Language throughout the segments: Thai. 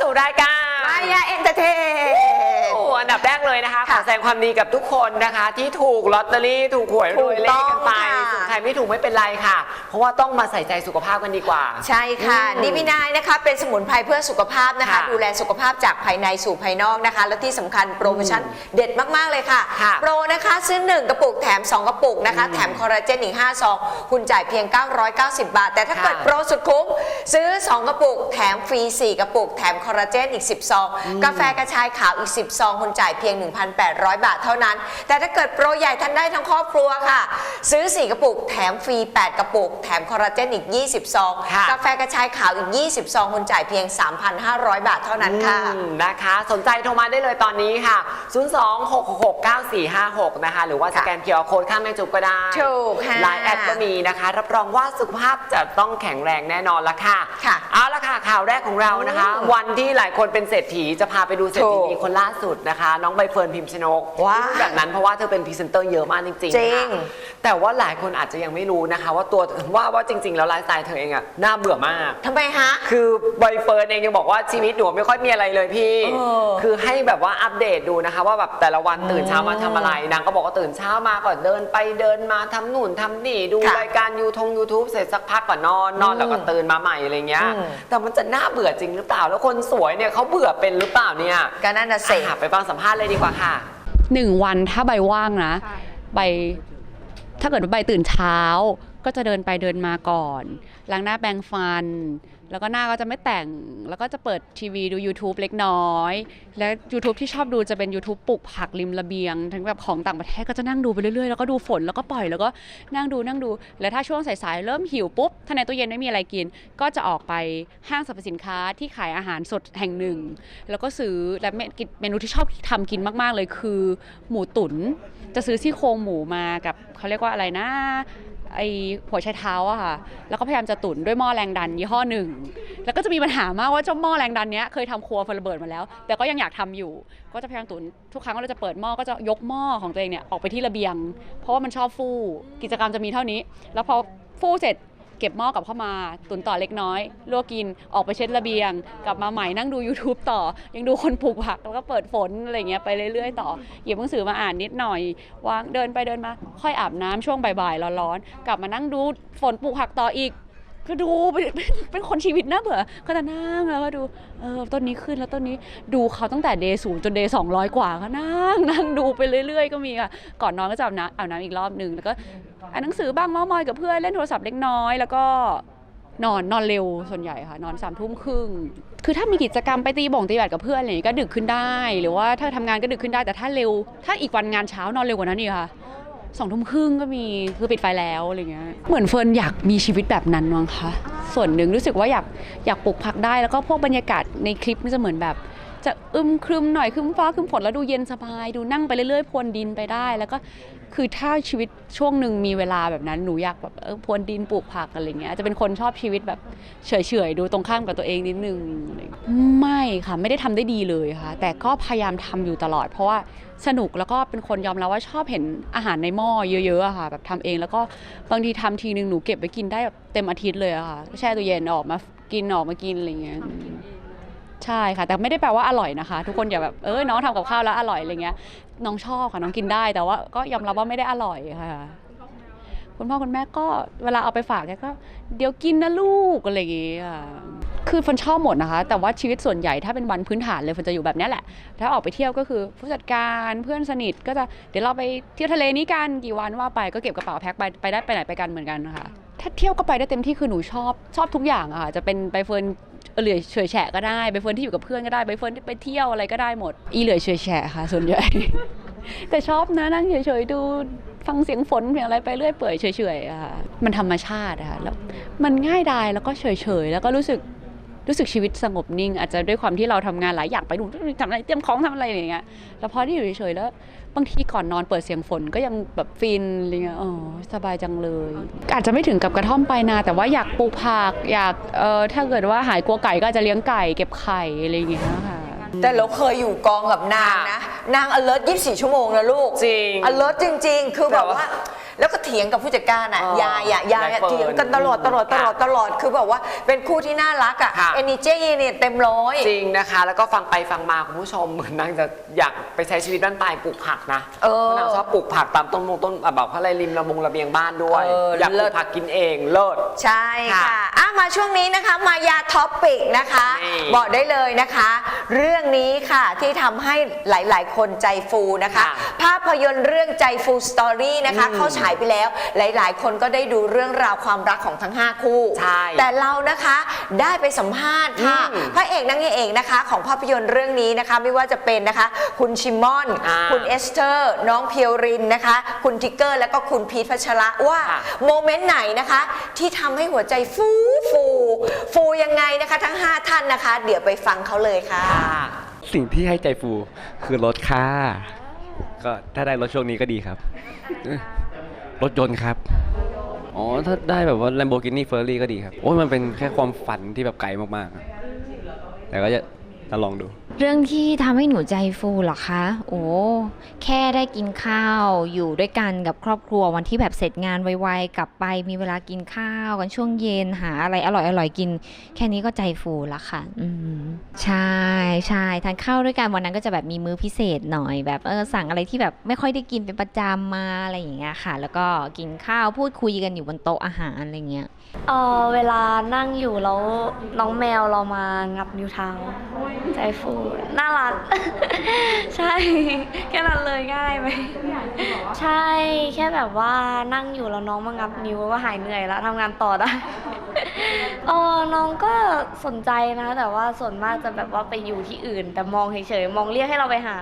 สู่รายการมายาเอนเตอร์เทนโอ้อันดับแรก เลยนะคะขอค่ะแสดงความดีกับทุกคนนะคะ ที่ถูกลอตเตอรี่ถูกหวยรวยเลขกันไปถูกต้องค่ะส่วนใครไม่ถูกไม่เป็นไรค่ะ เพราะว่าต้องมาใส่ใจสุขภาพกันดีกว่า ใช่ค่ะอืมดีมินายนะคะเป็นสมุนไพรเพื่อสุขภาพนะคะค่ะดูแลสุขภาพจากภายในสู่ภายนอกนะคะ และที่สำคัญโปรโมชั่นเด็ดมากๆเลยค่ะค่ะ โปรนะคะซื้อ 1 กระปุกแถม 2 กระปุกนะคะ แถมคอลลาเจนอีก5ซองคุณจ่ายเพียง 990 บาท แต่ถ้าค่ะเกิดโปรสุดคุ้มซื้อ 2 กระปุก แถมฟรี 4 กระปุก แถมคอลลาเจนอีก10ซองกาแฟกระชายขาวอีก 10ซองคุณจ่ายเพียง1,800 บาทเท่านั้น แต่ถ้าเกิดโปรใหญ่ท่านได้ทั้งครอบครัวค่ะ ซื้อ 4 กระปุก แถมฟรี 8 กระปุก แถมคอลลาเจนอีก 20 ซองค่ะกาแฟกระชายขาวอีก 20 ซองคุณจ่ายเพียง 3,500 บาทเท่านั้นค่ะอืมนะคะ สนใจโทรมาได้เลยตอนนี้ค่ะ 026669456 นะคะ หรือว่าสแกนเคียร์โค้ดข้างแม่จุ๊บก็ได้ถูกค่ะไลน์แอดก็มีนะคะ รับรองว่าสุขภาพจะต้องแข็งแรงแน่นอนละค่ะค่ะเอาละค่ะข่าวแรกของเรานะคะอืมวันที่หลายคนเป็นเศรษฐีจะพาไปดูเศรษฐีถูกนีคนล่าสุดนะคะ น้องใบเฟิร์นพิมพ์ชนกว้าวพูดแบบนั้นเพราะว่าเธอเป็นพรีเซนเตอร์เยอะมากจริงๆจริค่ะงแต่ว่าหลายคนอาจจะยังไม่รู้นะคะ ว่าตัวว่าว่าจริง ๆ แล้วไลฟ์สไตล์เธอเองอะน่าเบื่อมาก ทำไมฮะ คือใบเฟิร์นเองยังบอกว่าชีวิตหนูไม่ค่อยมีอะไรเลยพี่ เออคือให้แบบว่าอัปเดตดูนะคะ ว่าแบบแต่ละวันตื่นเช้ามาทำอะไร นางก็บอกว่าตื่นเช้ามาก่อนเดินไปเดินมาทำหนุนทำนี่ดูค่ะรายการยูทงยูทูบเสร็จสักพักก่อนนอนนอนแล้วก็ตื่นมาใหม่อะไรเงี้ย อืม แต่มันจะน่าเบื่อจริงหรือเปล่า แล้วคนสวยเนี่ยเขาเบื่อเป็นหรือเปล่าเนี่ยก็นั่นน่ะเสกอะไปฟังสัมภาษณ์เลยดีกว่าค่ะ หนึ่งวันถ้าใบว่างนะใบถ้าเกิดว่าใบตื่นเช้า ก็จะเดินไปเดินมาก่อนล้างหน้าแปรงฟัน แล้วก็หน้าก็จะไม่แต่ง แล้วก็จะเปิดทีวีดู YouTube เล็กน้อย และ YouTube ที่ชอบดูจะเป็น YouTube ปลูกผักริมระเบียง ทั้งแบบของต่างประเทศก็จะนั่งดูไปเรื่อยๆ แล้วก็ดูฝนแล้วก็ปล่อยแล้วก็นั่งดูนั่งดู แล้วถ้าช่วงสายๆ เริ่มหิวปุ๊บ ถ้าในตู้เย็นไม่มีอะไรกิน ก็จะออกไปห้างสรรพสินค้าที่ขายอาหารสดแห่งหนึ่ง แล้วก็ซื้อและเมกิเมนูที่ชอบทำกินมาก ๆ เลยคือ หมูตุ๋นจะซื้อซี่โครงหมูมากับเขาเรียกว่าอะไรนะ ไอหัวไชเท้าอะค่ะ แล้วก็พยายามจะตุ๋นด้วยหม้อแรงดันยี่ห้อหนึ่ง แล้วก็จะมีปัญหามากว่าเจ้าหม้อแรงดันเนี้ยเคยทำครัวเฟอร์ระเบิดมาแล้ว แต่ก็ยังอยากทำอยู่ ก็จะพยายามตุ๋นทุกครั้งเราจะเปิดหม้อก็จะยกหม้อของตัวเองเนี่ยออกไปที่ระเบียง เพราะว่ามันชอบฟู่กิจกรรมจะมีเท่านี้ แล้วพอฟู่เสร็จ เก็บหม้อกลับเข้ามา ตุนต่อเล็กน้อยลวกกินออกไปเช็ดระเบียง กลับมาใหม่นั่งดู YouTube ต่อ ยังดูคนปลูกผักแล้วก็เปิดฝนอะไรเงี้ยไปเรื่อยๆต่อหยิบหนังสือมาอ่านนิดหน่อยวางเดินไปเดินมา ค่อยอาบน้ำช่วงบ่ายๆร้อนๆกลับมานั่งดูฝนปลูกผักต่ออีก ก็ดูเป็นเป็นคนชีวิตน่าเบื่อก็จะนั่งแล้วก็ดูเออต้นนี้ขึ้นแล้วต้นนี้ดูเขาตั้งแต่เดย์ศูนย์จนเดย์สองร้อยกว่าก็นั่งนั่งดูไปเรื่อย ๆ ก็มีค่ะก่อนนอนก็จะอาบน้ำอาบน้ำอีกรอบหนึ่งแล้วก็อ่านหนังสือบ้างเมามอยกับเพื่อนเล่นโทรศัพท์เล็กน้อยแล้วก็นอนนอนเร็วส่วนใหญ่ค่ะ นอนสามทุ่มครึ่งคือถ้ามีกิจกรรมไปตีบ่งตีแบดกับเพื่อนอะไรอย่างงี้ก็ดึกขึ้นได้ หรือว่าถ้าทำงานก็ดึกขึ้นได้แต่ถ้าเร็ว ถ้าอีกวันงานเช้านอนเร็วกว่านั้นอีกค่ะ สองทุ่มครึ่งก็มีคือปิดไฟแล้วอะไรเงี้ยเหมือนเฟิร์นอยากมีชีวิตแบบนั้นมั้งคะส่วนหนึ่งรู้สึกว่าอยากอยากปลูกผักได้แล้วก็พวกบรรยากาศในคลิปมันจะเหมือนแบบ จะอึมครึมหน่อยครึมฟ้าครึมฝนแล้วดูเย็นสบาย ดูนั่งไปเรื่อยๆพรวนดินไปได้ แล้วก็คือถ้าชีวิตช่วงหนึ่งมีเวลาแบบนั้นหนูอยากแบบเออพรวนดินปลูกผักอะไรเงี้ยจะเป็นคนชอบชีวิตแบบเฉยๆดูตรงข้ามกับตัวเองนิดนึงไม่ค่ะไม่ได้ทำได้ดีเลยค่ะ แต่ก็พยายามทำอยู่ตลอด เพราะว่าสนุกแล้วก็เป็นคนยอมรับว่าชอบเห็นอาหารในหม้อเยอะๆค่ะแบบทำเองแล้วก็บางทีทำทีนึงหนูเก็บไว้กินได้แบบเต็มอาทิตย์เลยอะค่ะแช่ตู้เย็นออกมากินออกมากินอะไรเงี้ย ใช่ค่ะ แต่ไม่ได้แปลว่าอร่อยนะคะ ทุกคนอย่าแบบเออน้องทำกับข้าวแล้วอร่อยอะไรเงี้ยน้องชอบค่ะน้องกินได้ แต่ว่าก็ยอมรับว่าไม่ได้อร่อยค่ะ คุณพ่อคุณแม่ก็เวลาเอาไปฝากแกก็ เดี๋ยวกินนะลูกอะไรอย่างเงี้ยค่ะคือฟันชอบหมดนะคะ แต่ว่าชีวิตส่วนใหญ่ถ้าเป็นวันพื้นฐานเลยฟันจะอยู่แบบเนี้ยแหละ ถ้าออกไปเที่ยวก็คือผู้จัดการเพื่อนสนิทก็จะเดี๋ยวเราไปเที่ยวทะเลนี้กันกี่วันว่าไปก็เก็บกระเป๋าแพ็คไปไปได้ไปไหนไปกันเหมือนกันนะคะถ้าเที่ยวก็ไปได้เต็มที่คือหนูชอบชอบทุกอย่างอะค่ะจะเป็นใบเฟิร์น เหลือเฉอยแฉะก็ได้ใบเฟิร์นที่อยู่กับเพื่อนก็ได้ใบเฟิร์นที่ไปเที่ยวอะไรก็ได้หมด อีเหลือเฉอยแฉะค่ะ ส่วนใหญ่ แต่ชอบนะนั่งเฉยๆดูฟังเสียงฝนเสียงอะไรไปเรื่อยเปื่อยเฉยๆค่ะมันธรรมชาติค่ะแล้วมันง่ายดายแล้วก็เฉยๆแล้วก็รู้สึก รู้สึกชีวิตสงบนิ่ง อาจจะด้วยความที่เราทำงานหลายอย่างไปดูนทำอะไรเตรียมของทำอะไรอย่างเงี้ยแล้วพอที่อยู่เฉยๆแล้วบางทีก่อนนอนเปิดเสียงฝนก็ยังแบบฟินอะไรเงี้ยอ๋อสบายจังเลย อาจจะไม่ถึงกับกระท่อมไปนา แต่ว่าอยากปลูกผักอยากเออถ้าเกิดว่าหายกลัวไก่ก็อาจจะเลี้ยงไก่เก็บไข่อะไรอย่างเงี้ยค่ะแต่เราเคยอยู่กองกับนางนะ นาง alert 24 ชั่วโมงนะลูก จริง alert จริง ๆ คือแบบแต่ว่าว่า แล้วก็ เถียงกับผู้จัดการอะเออยายอะยายอะยายเฟิร์นเถียงกันตลอดตลอดตลอดตลอดคือแบบว่าเป็นคู่ที่น่ารักอะค่ะเอเนจีเนี่ยเต็มร้อยจริงนะคะ แล้วก็ฟังไปฟังมาคุณผู้ชมเหมือนนางจะอยากไปใช้ชีวิตบ้านปลายปลูกผักนะเออพราะนางชอบปลูกผักตามต้นมงต้นแบบเขาอะไรริมระมงระเบียงบ้านด้วยเอออยากปเลิลูศกผักกินเองเลิศใช่ค่ะค่ะอะมาช่วงนี้นะคะมายาท็อปปิกนะคะนี่บอกได้เลยนะคะ เรื่องนี้ค่ะที่ทำให้หลาย ๆ คนใจฟูนะคะค่ะภาพยนตร์เรื่องใจฟูสตอรี่นะคะอืมเข้าฉายไปแล้วหลาย ๆ คนก็ได้ดูเรื่องราวความรักของทั้ง 5 คู่ ใช่แต่เรานะคะได้ไปสัมภาษณ์ค่ะ อืมพระเอกนางเอกนะคะ ของภาพยนตร์เรื่องนี้นะคะ ไม่ว่าจะเป็นนะคะ คุณชิมอน อ่าคุณเอสเตอร์ น้องเพียวรินนะคะ คุณทิกเกอร์ แล้วก็คุณพีทพัชระว่าค่ะ โมเมนต์ไหนนะคะ ที่ทำให้หัวใจฟูฟูฟูยังไงนะคะทั้ง 5 ท่านนะคะ เดี๋ยวไปฟังเขาเลยค่ะค่ะสิ่งที่ให้ใจฟูคือรถค่าก็ถ้าได้รถช่วงนี้ก็ดีครับเอ้ย รถยนต์ครับ อ๋อ ถ้าได้แบบว่า Lamborghini Ferrari ก็ดีครับ โอ้ยมันเป็นแค่ความฝันที่แบบไกลมากๆครับแต่ก็จะ จะลองดู เรื่องที่ทำให้หนูใจฟูเหรอคะ โอ้ แค่ได้กินข้าวอยู่ด้วยกันกับครอบครัววันที่แบบเสร็จงานไวๆกลับไปมีเวลากินข้าวกันช่วงเย็นหาอะไรอร่อยๆกิน แค่นี้ก็ใจฟูละค่ะ อืมใช่ใช่ทานข้าวด้วยกันวันนั้นก็จะแบบมีมื้อพิเศษหน่อย แบบเออสั่งอะไรที่แบบไม่ค่อยได้กินเป็นประจำมาอะไรอย่างเงี้ยค่ะ แล้วก็กินข้าวพูดคุยกันอยู่บนโต๊ะอาหารอะไรเงี้ย เออเวลานั่งอยู่แล้วน้องแมวเรามางับนิ้วเท้า ใจฟูน่ารัก ใช่ แค่นั้นเลยง่ายไหมใช่แค่แบบว่านั่งอยู่แล้วน้องมางับนิ้วก็หายเหนื่อยแล้วทำงานต่อได้เออน้องก็สนใจนะ แต่ว่าส่วนมากจะแบบว่าไปอยู่ที่อื่น แต่มองเฉยๆมองเรียกให้เราไปหา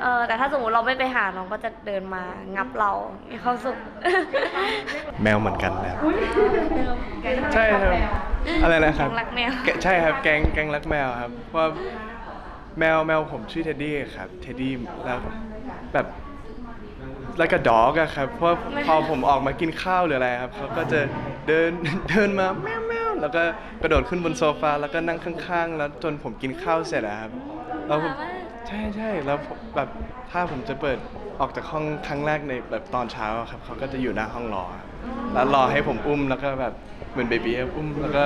เออแต่ถ้าสมมติเราไม่ไปหาน้องก็จะเดินมางับเรามีความสุข แมวเหมือนกันนะครับใช่ครับ อะไรนะครับแก๊งรักแมวแกใช่ครับแก๊งแก๊งรักแมวครับเพราะว่าแมวแมวผมชื่อเท็ดดี้ครับเท็ดดี้แล้วแบบแล้วก็ดอกอะครับเพราะพอผมออกมากินข้าวหรืออะไรครับเขาก็จะเดินเดินมาแมวแมวแล้วก็กระโดดขึ้นบนโซฟาแล้วก็นั่งข้างๆ แล้วจนผมกินข้าวเสร็จอะครับแล้วผม ใช่ใช่แล้วผมแบบถ้าผมจะเปิดออกจากห้องครั้งแรกในแบบตอนเช้าอะครับเขาก็จะอยู่หน้าห้องรอครับแล้วรอให้ผมอุ้มแล้วก็แบบเหมือนเบบีอะอุ้มแล้วก็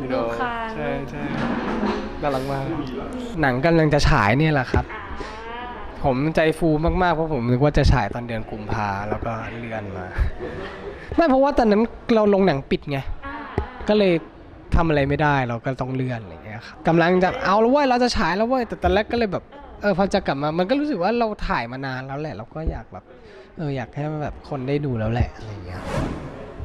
ยูโนดูคาง ใช่ใช่น่ารักมาก หนังกำลังจะฉายเนี่ยแหละครับ ผมใจฟูมากๆ เพราะผมนึกว่าจะฉายตอนเดือนกุมภาแล้วก็เลื่อนมา ไม่เพราะว่าตอนนั้นเราลงหนังปิดไง ก็เลยทำอะไรไม่ได้เราก็ต้องเลื่อนอะไรอย่างเงี้ยครับกำลังจะเอาแล้วเว้ยเราจะฉายแล้วเว้ยแต่ตอนแรกก็เลยแบบ เออพอจะกลับมามันก็รู้สึกว่าเราถ่ายมานานแล้วแหละ เราก็อยากแบบเอออยากให้แบบคนได้ดูแล้วแหละอะไรอย่างเงี้ย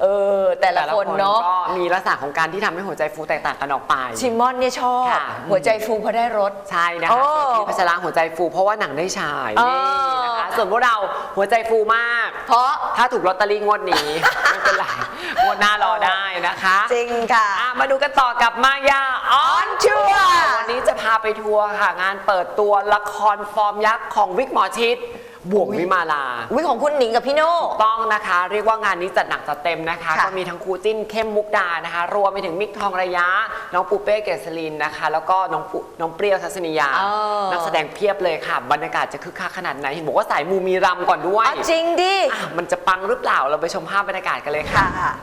เออ แต่ละคนเนาะก็มีลักษณะของการที่ทำให้หัวใจฟูแตกต่างกันออกไป ชิมอนเนี่ยชอบ ค่ะ หัวใจฟูเพราะได้รถใช่นะโอ้คะส่วนพี่พัชระหัวใจฟูเพราะว่าหนังได้ฉายเอนี่อ นะคะส่วนพวกเราหัวใจฟูมาก เพราะถ้าถูกลอตเตอรี่งวดนี้ ไม่เป็นไร งวดหน้ารอได้นะคะจริงค่ะ อะมาดูกันต่อกับมายาออนชัวร์วันนี้จะพาไปทัวร์ค่ะ งานเปิดตัวละครฟอร์มยักษ์ของวิกหมอชิดบวกวิมาลา วิของคุณหนิงกับพี่โน่ต้องนะคะ เรียกว่างานนี้จัดหนักจัดเต็มนะคะ ค่ะก็มีทั้งครูจิ้นเข้มมุกดานะคะ รวมไปถึงมิกทองระยะ น้องปูเป้เกษรินนะคะ แล้วก็น้องปุน้องเปรี้ยวทัศนียา เออ นักแสดงเพียบเลยค่ะ บรรยากาศจะคึกคักขนาดไหนเห็นบอกว่าสายมูมีรำก่อนด้วยเอาจริงดิ อะมันจะปังหรือเปล่าเราไปชมภาพบรรยากาศกันเลยค่ะ ค่ะ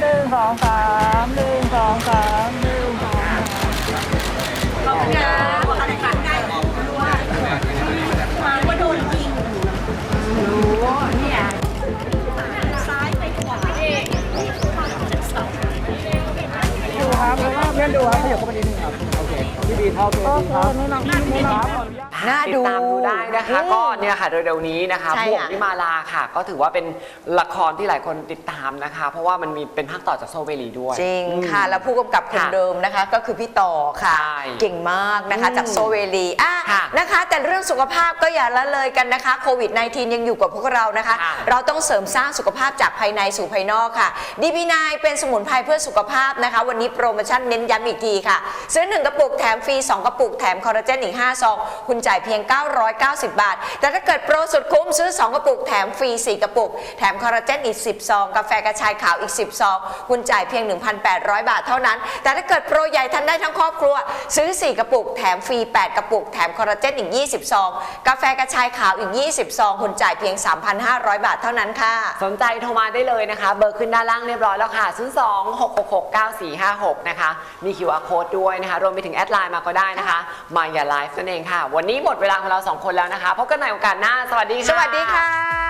หนึ่งสองสามหนึ่งสองสามหนึ่งสองสามขอบคุณค่ะ อนดูครับขยับเข้ามานิดนึงครับ โอเคพี่บีเท่าตัวดีครับไม่น้องไม่น้องน่าดูติดตามดูได้นะคะอืมก็เนี่ยค่ะเร็วๆนี้นะคะใช่บวกค่ะวิมาลาค่ะ ก็ถือว่าเป็นละครที่หลายคนติดตามนะคะ เพราะว่ามันมีเป็นภาคต่อจากโซเวลีด้วย จริงค่ะ แล้วผู้กำกับคนค่ะเดิมนะคะ ก็คือพี่ต่อค่ะใช่เก่งมากนะคะอืมจากโซเวลีอะค่ะนะคะ แต่เรื่องสุขภาพก็อย่าละเลยกันนะคะโควิด -19 ยังอยู่กับพวกเรานะคะค่ะเราต้องเสริมสร้างสุขภาพจากภายในสู่ภายนอกค่ะดีบีนเป็นสมุนไพรเพื่อสุขภาพนะคะ วันนี้โปรโมชั่นเน้นย้ำอีกทีค่ะ ซื้อ 1 กระปุกแถมฟรี 2 กระปุกแถมคอลลาเจนอีก 5 ซอง คุณจ่ายเพียง 990 บาท แต่ถ้าเกิดโปรสุดคุ้มซื้อ 2 กระปุกแถมฟรี 4 กระปุก แถมคอลลาเจนอีก 10 ซอง กาแฟกระชายขาวอีก 10 ซอง คุณจ่ายเพียง 1,800 บาทเท่านั้น แต่ถ้าเกิดโปรใหญ่ทันได้ทั้งครอบครัว ซื้อ 4 กระปุกแถมฟรี 8 กระปุกแถมคอลลาเจนอีก 20 ซอง กาแฟกระชายขาวอีก 20 ซอง คุณจ่ายเพียง 3,500 บาทเท่านั้นค่ะ สนใจโทรมาได้เลยนะคะ เบอร์ขึ้นด้านล่างเรียบร้อยแล้วค่ะ 0 2 6 6 6 9 4 5 6 นะคะมี QR code ด้วยนะคะ รวมไปถึงแอดไลน์มาก็ได้นะคะ มาอย่าไลฟ์นั่นเองค่ะ วันนี้หมดเวลาของเราสองคนแล้วนะคะ พบกันใหม่โอกาสหน้า สวัสดีค่ะ สวัสดีค่ะ